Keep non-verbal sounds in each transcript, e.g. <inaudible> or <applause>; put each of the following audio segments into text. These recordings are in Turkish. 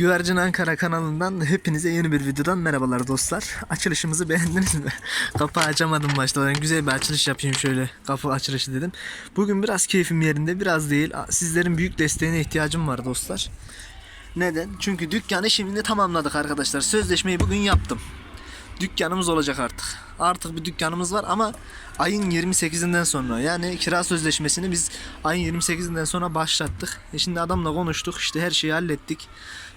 Güvercin Ankara kanalından hepinize yeni bir videodan merhabalar dostlar. Açılışımızı beğendiniz mi? <laughs> Kapı açamadım başta. Güzel bir açılış yapayım şöyle. Kapı açılışı dedim. Bugün biraz keyfim yerinde, biraz değil. Sizlerin büyük desteğine ihtiyacım var dostlar. Neden? Çünkü dükkanı şimdi tamamladık arkadaşlar. Sözleşmeyi bugün yaptım. Dükkanımız olacak artık. Artık bir dükkanımız var ama ayın 28'inden sonra yani kira sözleşmesini biz ayın 28'inden sonra başlattık. E şimdi adamla konuştuk işte her şeyi hallettik.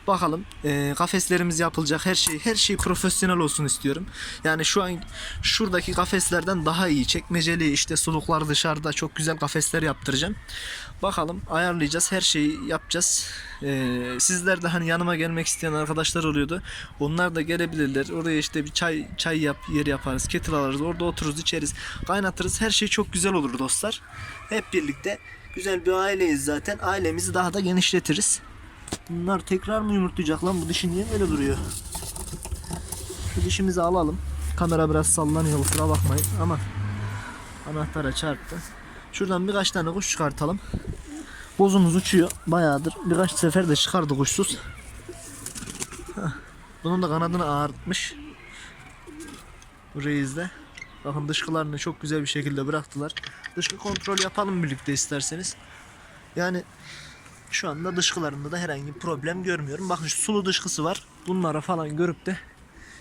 Bakalım e, kafeslerimiz yapılacak her şey her şey profesyonel olsun istiyorum. Yani şu an şuradaki kafeslerden daha iyi çekmeceli işte suluklar dışarıda çok güzel kafesler yaptıracağım. Bakalım ayarlayacağız her şeyi yapacağız. Ee, sizler de hani yanıma gelmek isteyen arkadaşlar oluyordu. Onlar da gelebilirler. Oraya işte bir çay çay yap yer yaparız. Kettle alırız. Orada otururuz içeriz. Kaynatırız. Her şey çok güzel olur dostlar. Hep birlikte güzel bir aileyiz zaten. Ailemizi daha da genişletiriz. Bunlar tekrar mı yumurtlayacak lan bu dişi niye böyle duruyor? Şu dişimizi alalım. Kamera biraz sallanıyor kusura bakmayın ama anahtara çarptı. Şuradan birkaç tane kuş çıkartalım. Bozumuz uçuyor. Bayağıdır birkaç sefer de çıkardı kuşsuz. Bunun da kanadını ağartmış. Reis de. Bakın dışkılarını çok güzel bir şekilde bıraktılar. Dışkı kontrol yapalım birlikte isterseniz. Yani şu anda dışkılarında da herhangi bir problem görmüyorum. Bakın şu sulu dışkısı var. Bunlara falan görüp de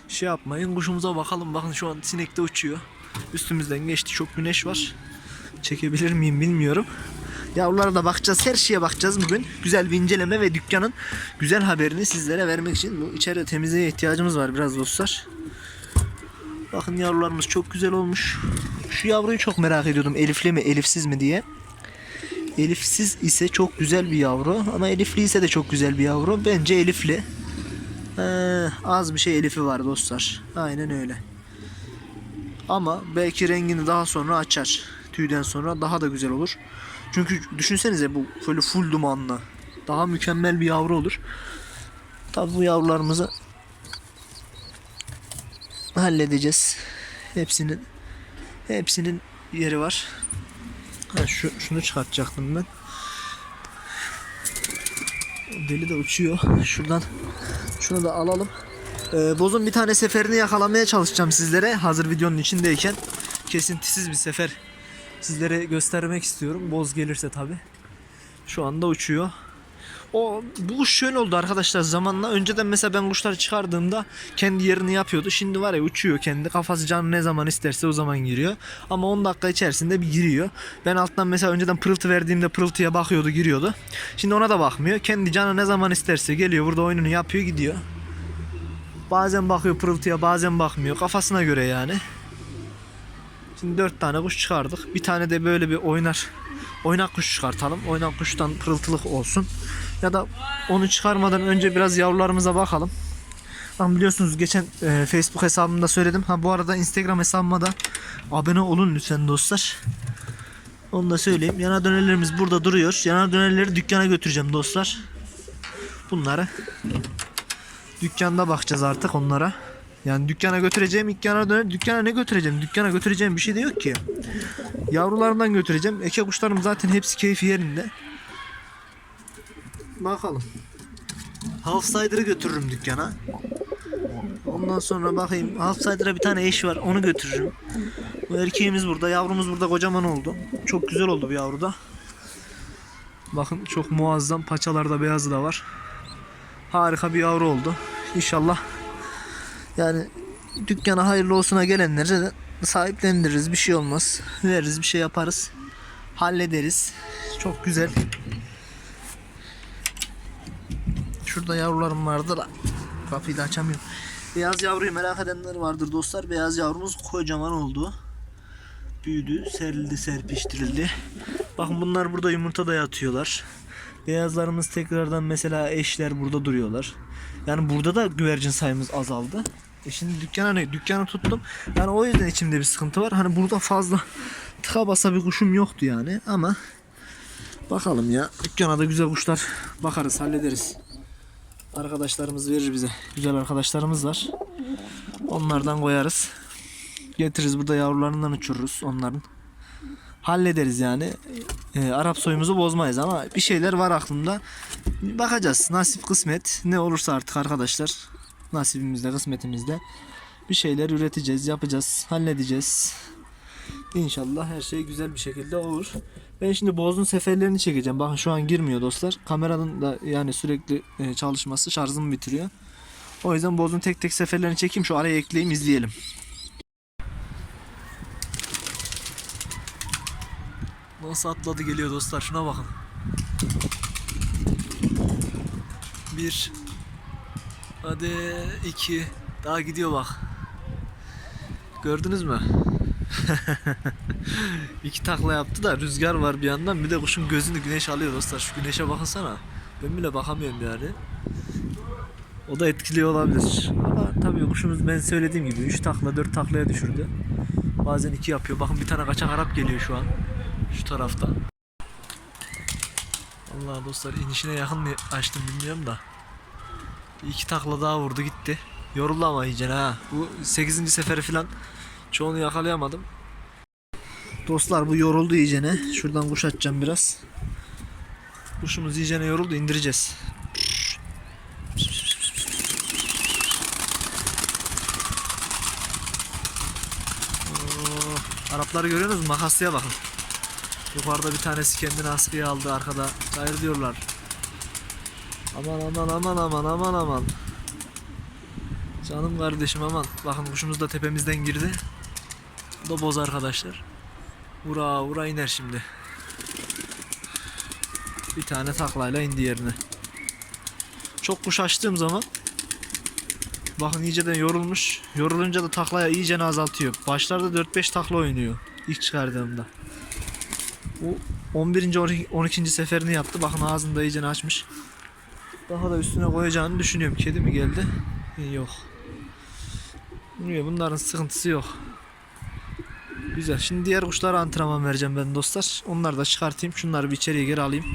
şey yapmayın. Kuşumuza bakalım. Bakın şu an sinek de uçuyor. Üstümüzden geçti. Çok güneş var. Çekebilir miyim bilmiyorum. Yavrulara da bakacağız. Her şeye bakacağız bugün. Güzel bir inceleme ve dükkanın güzel haberini sizlere vermek için bu içeride temizliğe ihtiyacımız var biraz dostlar. Bakın yavrularımız çok güzel olmuş. Şu yavruyu çok merak ediyordum. Elifli mi, elifsiz mi diye. Elifsiz ise çok güzel bir yavru ama elifli ise de çok güzel bir yavru. Bence elifli. Ee, az bir şey elifi var dostlar. Aynen öyle. Ama belki rengini daha sonra açar. Tüyden sonra daha da güzel olur. Çünkü düşünsenize bu böyle full dumanlı. Daha mükemmel bir yavru olur. Tabi bu yavrularımızı halledeceğiz. Hepsinin hepsinin yeri var. Ha, şu şunu çıkartacaktım ben. Deli de uçuyor. Şuradan şunu da alalım. Ee, bozun bir tane seferini yakalamaya çalışacağım sizlere. Hazır videonun içindeyken kesintisiz bir sefer sizlere göstermek istiyorum. Boz gelirse tabi. Şu anda uçuyor. O bu kuş şöyle oldu arkadaşlar zamanla. Önceden mesela ben kuşları çıkardığımda kendi yerini yapıyordu. Şimdi var ya uçuyor kendi. Kafası canı ne zaman isterse o zaman giriyor. Ama 10 dakika içerisinde bir giriyor. Ben alttan mesela önceden pırıltı verdiğimde pırıltıya bakıyordu giriyordu. Şimdi ona da bakmıyor. Kendi canı ne zaman isterse geliyor burada oyununu yapıyor gidiyor. Bazen bakıyor pırıltıya bazen bakmıyor. Kafasına göre yani. Şimdi 4 tane kuş çıkardık. Bir tane de böyle bir oynar oynak kuş çıkartalım. Oynak kuştan pırıltılık olsun. Ya da onu çıkarmadan önce biraz yavrularımıza bakalım. Ama biliyorsunuz geçen e, Facebook hesabımda söyledim. Ha bu arada Instagram hesabıma da abone olun lütfen dostlar. Onu da söyleyeyim. Yanar dönerlerimiz burada duruyor. Yanar dönerleri dükkana götüreceğim dostlar. Bunları dükkanda bakacağız artık onlara. Yani dükkana götüreceğim ilk yana döner. Dükkana ne götüreceğim? Dükkana götüreceğim bir şey de yok ki. Yavrularından götüreceğim. Eke kuşlarım zaten hepsi keyfi yerinde. Bakalım. Half Sider'ı götürürüm dükkana. Ondan sonra bakayım. Half Sider'a bir tane eş var. Onu götürürüm. Bu erkeğimiz burada. Yavrumuz burada kocaman oldu. Çok güzel oldu bu yavru da. Bakın çok muazzam. Paçalarda beyazı da var. Harika bir yavru oldu. İnşallah yani dükkana hayırlı olsuna gelenlere sahiplendiririz. Bir şey olmaz. Veririz bir şey yaparız. Hallederiz. Çok güzel. Şurada yavrularım vardı da kapıyı da açamıyorum. Beyaz yavruyu merak edenler vardır dostlar. Beyaz yavrumuz kocaman oldu. Büyüdü, serildi, serpiştirildi. Bakın bunlar burada yumurta da yatıyorlar. Beyazlarımız tekrardan mesela eşler burada duruyorlar. Yani burada da güvercin sayımız azaldı. E şimdi dükkana ne? Dükkanı tuttum. Yani o yüzden içimde bir sıkıntı var. Hani burada fazla tıka basa bir kuşum yoktu yani. Ama bakalım ya. Dükkana da güzel kuşlar bakarız, hallederiz. Arkadaşlarımız verir bize. Güzel arkadaşlarımız var. Onlardan koyarız. Getiririz burada yavrularından uçururuz onların. hallederiz yani. E, Arap soyumuzu bozmayız ama bir şeyler var aklımda. Bakacağız. Nasip kısmet ne olursa artık arkadaşlar. Nasibimizde, kısmetimizde bir şeyler üreteceğiz, yapacağız, halledeceğiz. İnşallah her şey güzel bir şekilde olur. Ben şimdi bozun seferlerini çekeceğim. Bakın şu an girmiyor dostlar. Kameranın da yani sürekli e, çalışması şarjımı bitiriyor. O yüzden bozun tek tek seferlerini çekeyim. Şu araya ekleyeyim izleyelim. Nasıl atladı geliyor dostlar şuna bakın. Bir. Hadi iki. Daha gidiyor bak. Gördünüz mü? <laughs> <laughs> İki takla yaptı da rüzgar var bir yandan bir de kuşun gözünü güneş alıyor dostlar. Şu güneşe bakınsana. Ben bile bakamıyorum yani. O da etkiliyor olabilir. Ama tabii kuşumuz ben söylediğim gibi 3 takla 4 taklaya düşürdü. Bazen 2 yapıyor. Bakın bir tane kaçak Arap geliyor şu an. Şu tarafta. Allah dostlar inişine yakın mı açtım bilmiyorum da. İki takla daha vurdu gitti. Yoruldu ama iyice ha. Bu 8. seferi falan çoğunu yakalayamadım. Dostlar bu yoruldu iyicene. Şuradan kuş atacağım biraz. Kuşumuz iyicene yoruldu indireceğiz. Oo, Arapları görüyorsunuz mu? Makaslıya bakın. Yukarıda bir tanesi kendini askıya aldı arkada. Hayır diyorlar. Aman aman aman aman aman aman. Canım kardeşim aman. Bakın kuşumuz da tepemizden girdi. Bu da boz arkadaşlar. Vura vura iner şimdi. Bir tane taklayla indi yerine. Çok kuş açtığım zaman Bakın iyiceden yorulmuş. Yorulunca da taklaya iyice azaltıyor. Başlarda 4-5 takla oynuyor. İlk çıkardığımda. Bu 11. 12. seferini yaptı. Bakın ağzını da iyice açmış. Daha da üstüne koyacağını düşünüyorum. Kedi mi geldi? Yok. Bunların sıkıntısı yok. Güzel. Şimdi diğer kuşlara antrenman vereceğim ben dostlar. Onları da çıkartayım. Şunları bir içeriye geri alayım.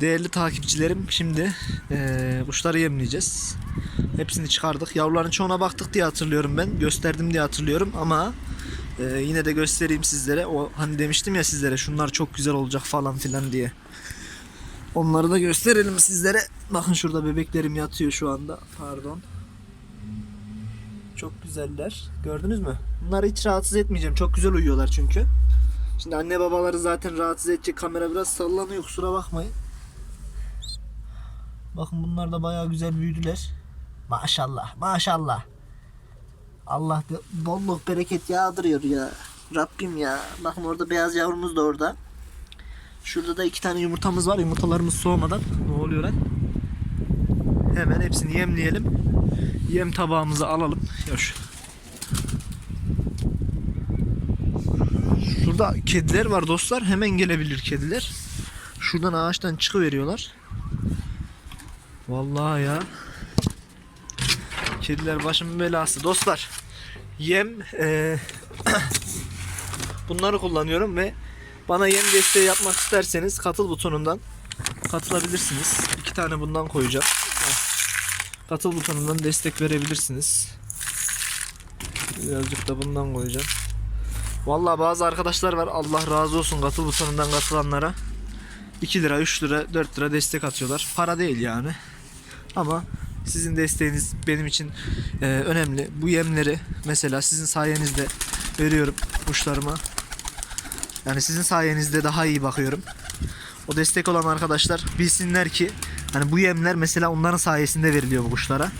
Değerli takipçilerim şimdi eee, kuşları yemleyeceğiz. Hepsini çıkardık. Yavruların çoğuna baktık diye hatırlıyorum ben. Gösterdim diye hatırlıyorum ama eee, yine de göstereyim sizlere. O hani demiştim ya sizlere şunlar çok güzel olacak falan filan diye. Onları da gösterelim sizlere. Bakın şurada bebeklerim yatıyor şu anda. Pardon. Çok güzeller. Gördünüz mü? Bunları hiç rahatsız etmeyeceğim. Çok güzel uyuyorlar çünkü. Şimdi anne babaları zaten rahatsız edecek. Kamera biraz sallanıyor kusura bakmayın. Bakın bunlar da bayağı güzel büyüdüler. Maşallah maşallah. Allah bolluk bereket yağdırıyor ya. Rabbim ya. Bakın orada beyaz yavrumuz da orada. Şurada da iki tane yumurtamız var. Yumurtalarımız soğumadan. Ne oluyor lan? Hemen hepsini yemleyelim. Yem tabağımızı alalım. Ya şu. Şurada kediler var dostlar. Hemen gelebilir kediler. Şuradan ağaçtan çıkıveriyorlar. Vallahi ya. Kediler başımın belası. Dostlar yem eee, <coughs> bunları kullanıyorum ve bana yem desteği yapmak isterseniz katıl butonundan katılabilirsiniz. İki tane bundan koyacağım. Katıl butonundan destek verebilirsiniz. Birazcık da bundan koyacağım. Vallahi bazı arkadaşlar var Allah razı olsun katıl butonundan katılanlara. 2 lira, 3 lira, 4 lira destek atıyorlar. Para değil yani. Ama sizin desteğiniz benim için e, önemli. Bu yemleri mesela sizin sayenizde veriyorum kuşlarıma. Yani sizin sayenizde daha iyi bakıyorum. O destek olan arkadaşlar bilsinler ki hani bu yemler mesela onların sayesinde veriliyor bu kuşlara.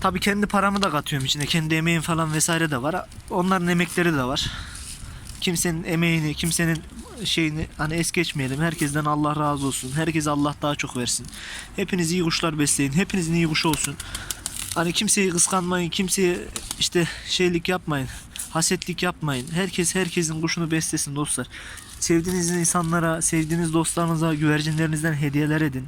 Tabii kendi paramı da katıyorum içine. Kendi emeğim falan vesaire de var. Onların emekleri de var. Kimsenin emeğini, kimsenin şeyini hani es geçmeyelim. Herkesten Allah razı olsun. Herkese Allah daha çok versin. Hepiniz iyi kuşlar besleyin. Hepinizin iyi kuş olsun. Hani kimseyi kıskanmayın. Kimseye işte şeylik yapmayın. Hasetlik yapmayın. Herkes herkesin kuşunu beslesin dostlar. Sevdiğiniz insanlara, sevdiğiniz dostlarınıza güvercinlerinizden hediyeler edin.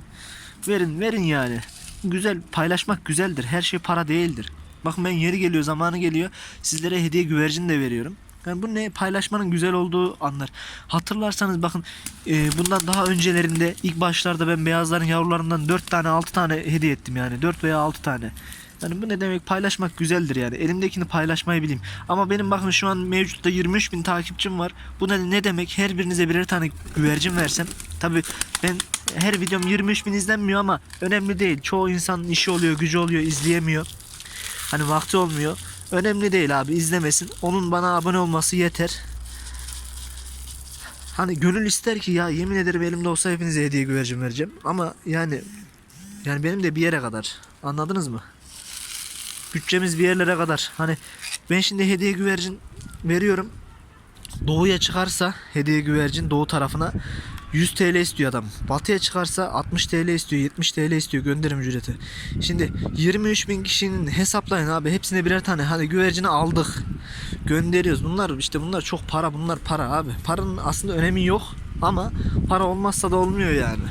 Verin, verin yani. Güzel, paylaşmak güzeldir. Her şey para değildir. Bakın ben yeri geliyor, zamanı geliyor. Sizlere hediye güvercin de veriyorum. Yani bu ne paylaşmanın güzel olduğu anlar. Hatırlarsanız bakın e, bundan daha öncelerinde ilk başlarda ben beyazların yavrularından 4 tane 6 tane hediye ettim yani. 4 veya 6 tane. Yani bu ne demek paylaşmak güzeldir yani. Elimdekini paylaşmayı bileyim. Ama benim bakın şu an mevcutta 23 bin takipçim var. Bu ne, ne demek? Her birinize birer tane güvercin versem. Tabi ben her videom 23 bin izlenmiyor ama önemli değil. Çoğu insanın işi oluyor, gücü oluyor, izleyemiyor. Hani vakti olmuyor. Önemli değil abi izlemesin. Onun bana abone olması yeter. Hani gönül ister ki ya yemin ederim elimde olsa hepinize hediye güvercin vereceğim. Ama yani yani benim de bir yere kadar. Anladınız mı? Bütçemiz bir yerlere kadar. Hani ben şimdi hediye güvercin veriyorum. Doğuya çıkarsa hediye güvercin doğu tarafına 100 TL istiyor adam. Batıya çıkarsa 60 TL istiyor, 70 TL istiyor gönderim ücreti. Şimdi 23 bin kişinin hesaplayın abi. Hepsine birer tane hadi güvercini aldık. Gönderiyoruz. Bunlar işte bunlar çok para. Bunlar para abi. Paranın aslında önemi yok ama para olmazsa da olmuyor yani.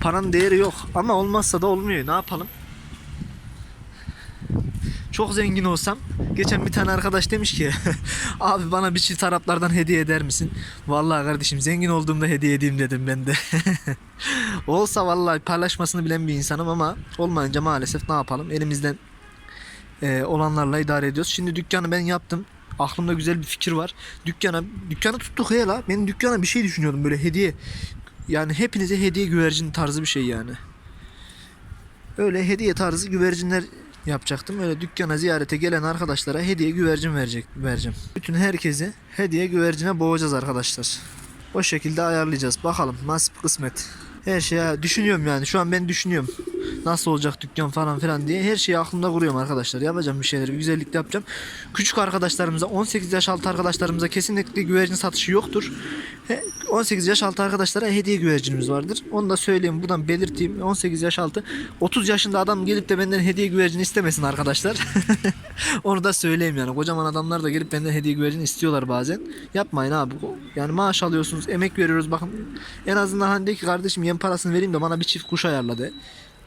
Paranın değeri yok ama olmazsa da olmuyor. Ne yapalım? Çok zengin olsam geçen bir tane arkadaş demiş ki <laughs> abi bana bir çift Araplardan hediye eder misin? Vallahi kardeşim zengin olduğumda hediye edeyim dedim ben de. <laughs> Olsa vallahi paylaşmasını bilen bir insanım ama olmayınca maalesef ne yapalım elimizden e, olanlarla idare ediyoruz. Şimdi dükkanı ben yaptım. Aklımda güzel bir fikir var. Dükkana dükkanı tuttuk ya la. Ben dükkana bir şey düşünüyordum böyle hediye. Yani hepinize hediye güvercin tarzı bir şey yani. Öyle hediye tarzı güvercinler yapacaktım. Öyle dükkana ziyarete gelen arkadaşlara hediye güvercin verecek vereceğim. Bütün herkesi hediye güvercine boğacağız arkadaşlar. O şekilde ayarlayacağız. Bakalım nasip kısmet. Her şeye düşünüyorum yani. Şu an ben düşünüyorum. Nasıl olacak dükkan falan filan diye. Her şeyi aklımda kuruyorum arkadaşlar. Yapacağım bir şeyleri. Bir güzellik de yapacağım. Küçük arkadaşlarımıza 18 yaş altı arkadaşlarımıza kesinlikle güvercin satışı yoktur. He, 18 yaş altı arkadaşlara hediye güvercinimiz vardır. Onu da söyleyeyim buradan belirteyim. 18 yaş altı 30 yaşında adam gelip de benden hediye güvercin istemesin arkadaşlar. <laughs> Onu da söyleyeyim yani. Kocaman adamlar da gelip benden hediye güvercin istiyorlar bazen. Yapmayın abi. Yani maaş alıyorsunuz, emek veriyoruz. Bakın en azından hani de ki kardeşim yem parasını vereyim de bana bir çift kuş ayarladı.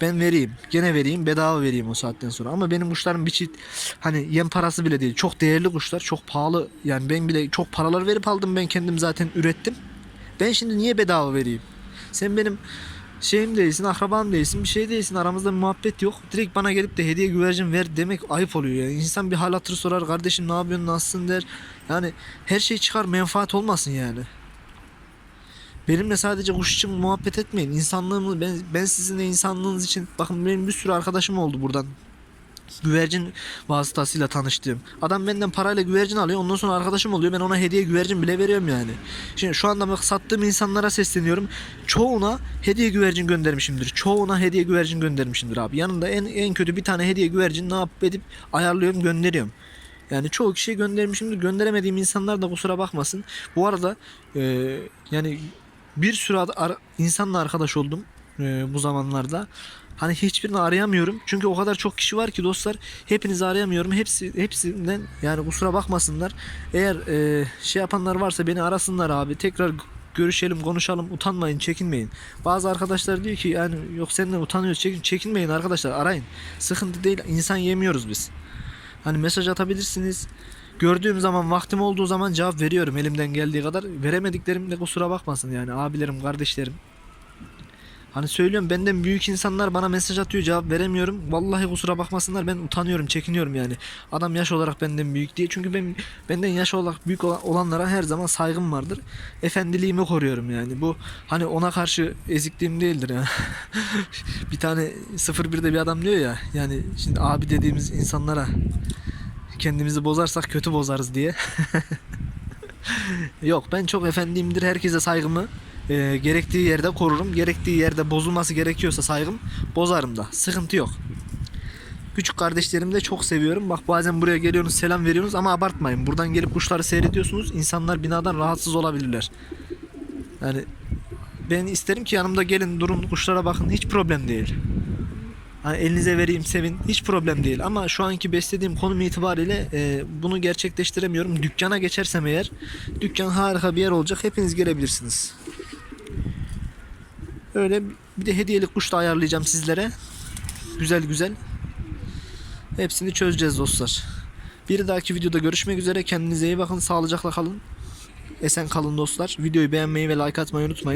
Ben vereyim. Gene vereyim. Bedava vereyim o saatten sonra. Ama benim kuşlarım bir çift hani yem parası bile değil. Çok değerli kuşlar. Çok pahalı. Yani ben bile çok paralar verip aldım. Ben kendim zaten ürettim. Ben şimdi niye bedava vereyim? Sen benim şeyim değilsin, akrabam değilsin, bir şey değilsin. Aramızda muhabbet yok. Direkt bana gelip de hediye güvercin ver demek ayıp oluyor yani. İnsan bir hal hatır sorar. Kardeşim ne yapıyorsun, nasılsın der. Yani her şey çıkar menfaat olmasın yani. Benimle sadece kuş için muhabbet etmeyin. İnsanlığımı ben, ben sizinle insanlığınız için bakın benim bir sürü arkadaşım oldu buradan. Güvercin vasıtasıyla tanıştığım. Adam benden parayla güvercin alıyor. Ondan sonra arkadaşım oluyor. Ben ona hediye güvercin bile veriyorum yani. Şimdi şu anda bak sattığım insanlara sesleniyorum. Çoğuna hediye güvercin göndermişimdir. Çoğuna hediye güvercin göndermişimdir abi. Yanında en en kötü bir tane hediye güvercin ne yapıp edip ayarlıyorum gönderiyorum. Yani çoğu kişiye göndermişimdir. Gönderemediğim insanlar da kusura bakmasın. Bu arada e, yani bir sürü ar- insanla arkadaş oldum e, bu zamanlarda. Hani hiçbirini arayamıyorum. Çünkü o kadar çok kişi var ki dostlar. Hepinizi arayamıyorum. Hepsi hepsinden yani kusura bakmasınlar. Eğer e, şey yapanlar varsa beni arasınlar abi. Tekrar görüşelim, konuşalım. Utanmayın, çekinmeyin. Bazı arkadaşlar diyor ki yani yok senden utanıyoruz. Çekin, çekinmeyin arkadaşlar. Arayın. Sıkıntı değil. İnsan yemiyoruz biz. Hani mesaj atabilirsiniz. Gördüğüm zaman vaktim olduğu zaman cevap veriyorum elimden geldiği kadar. Veremediklerimde kusura bakmasın yani abilerim, kardeşlerim. Hani söylüyorum benden büyük insanlar bana mesaj atıyor cevap veremiyorum. Vallahi kusura bakmasınlar ben utanıyorum, çekiniyorum yani. Adam yaş olarak benden büyük diye. Çünkü ben benden yaş olarak büyük olan- olanlara her zaman saygım vardır. Efendiliğimi koruyorum yani. Bu hani ona karşı ezikliğim değildir ya. <laughs> bir tane 01'de bir adam diyor ya yani şimdi abi dediğimiz insanlara kendimizi bozarsak kötü bozarız diye. <laughs> Yok ben çok efendiyimdir. Herkese saygımı e, gerektiği yerde korurum. Gerektiği yerde bozulması gerekiyorsa saygım bozarım da. Sıkıntı yok. Küçük kardeşlerimi de çok seviyorum. Bak bazen buraya geliyorsunuz selam veriyorsunuz ama abartmayın. Buradan gelip kuşları seyrediyorsunuz. İnsanlar binadan rahatsız olabilirler. Yani ben isterim ki yanımda gelin durun kuşlara bakın hiç problem değil. Hani elinize vereyim sevin hiç problem değil ama şu anki beslediğim konum itibariyle e, bunu gerçekleştiremiyorum. Dükkana geçersem eğer dükkan harika bir yer olacak hepiniz gelebilirsiniz. Öyle bir de hediyelik kuş da ayarlayacağım sizlere. Güzel güzel. Hepsini çözeceğiz dostlar. Bir dahaki videoda görüşmek üzere. Kendinize iyi bakın. Sağlıcakla kalın. Esen kalın dostlar. Videoyu beğenmeyi ve like atmayı unutmayın.